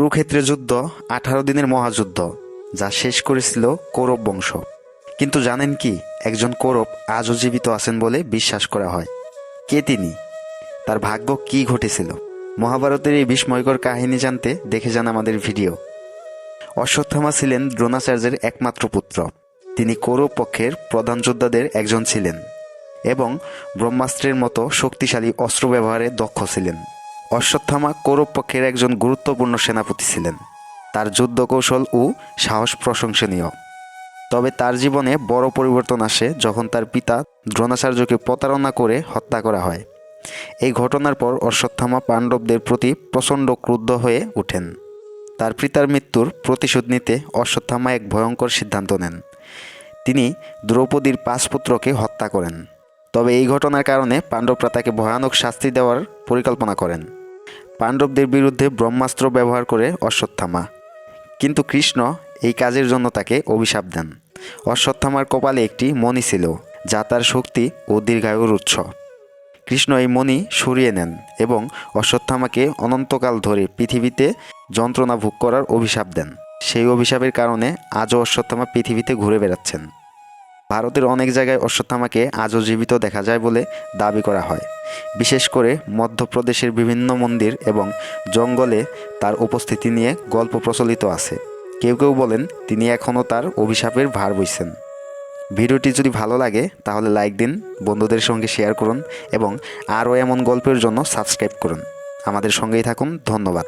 কুরুক্ষেত্রের যুদ্ধ আঠারো দিনের মহাযুদ্ধ, যা শেষ করেছিল কৌরব বংশ। কিন্তু জানেন কি, একজন কৌরব আজও জীবিত আছেন বলে বিশ্বাস করা হয়। কে তিনি? তার ভাগ্য কি ঘটেছিল? মহাভারতের এই বিস্ময়কর কাহিনী জানতে দেখে যান আমাদের ভিডিও। অশ্বত্থামা ছিলেন দ্রোণাচার্যের একমাত্র পুত্র। তিনি কৌরব পক্ষের প্রধান যোদ্ধাদের একজন ছিলেন এবং ব্রহ্মাস্ত্রের মতো শক্তিশালী অস্ত্র ব্যবহারে দক্ষ ছিলেন। অশ্বত্থামা কৌরব পক্ষের একজন গুরুত্বপূর্ণ সেনাপতি ছিলেন। তার যুদ্ধ কৌশল ও সাহস প্রশংসনীয়। তবে তার জীবনে বড় পরিবর্তন আসে যখন তার পিতা দ্রোণাচার্যকে প্রতারণা করে হত্যা করা হয়। এই ঘটনার পর অশ্বত্থামা পাণ্ডবদের প্রতি প্রচণ্ড ক্রুদ্ধ হয়ে ওঠেন তার পিতার মৃত্যুর প্রতিশোধ নিতে অশ্বত্থামা এক ভয়ঙ্কর সিদ্ধান্ত নেন। তিনি দ্রৌপদীর পাঁচ পুত্রকে হত্যা করেন। তবে এই ঘটনার কারণে পাণ্ডবরা তাকে ভয়ানক শাস্তি দেওয়ার পরিকল্পনা করেন। পাণ্ডবদের বিরুদ্ধে ব্রহ্মাস্ত্র ব্যবহার করে অশ্বত্থামা। কিন্তু কৃষ্ণ এই কাজের জন্য তাকে অভিশাপ দেন। অশ্বত্থামার কপালে একটি মণি ছিল, যা তার শক্তি ও দীর্ঘায়ুর উৎস। কৃষ্ণ এই মণি সরিয়ে নেন এবং অশ্বত্থামাকে অনন্তকাল ধরে পৃথিবীতে যন্ত্রণা ভোগ করার অভিশাপ দেন। সেই অভিশাপের কারণে আজও অশ্বত্থামা পৃথিবীতে ঘুরে বেড়াচ্ছেন। ভারতের অনেক জায়গায় অশ্বত্থামাকে আজও জীবিত দেখা যায় বলে দাবি করা হয়। বিশেষ করে মধ্যপ্রদেশের বিভিন্ন মন্দির এবং জঙ্গলে তার উপস্থিতি নিয়ে গল্প প্রচলিত আছে। কেউ কেউ বলেন তিনি এখনও তার অভিশাপের ভার বইছেন। ভিডিওটি যদি ভালো লাগে, তাহলে লাইক দিন, বন্ধুদের সঙ্গে শেয়ার করুন এবং আরও এমন গল্পের জন্য সাবস্ক্রাইব করুন। আমাদের সঙ্গেই থাকুন, ধন্যবাদ।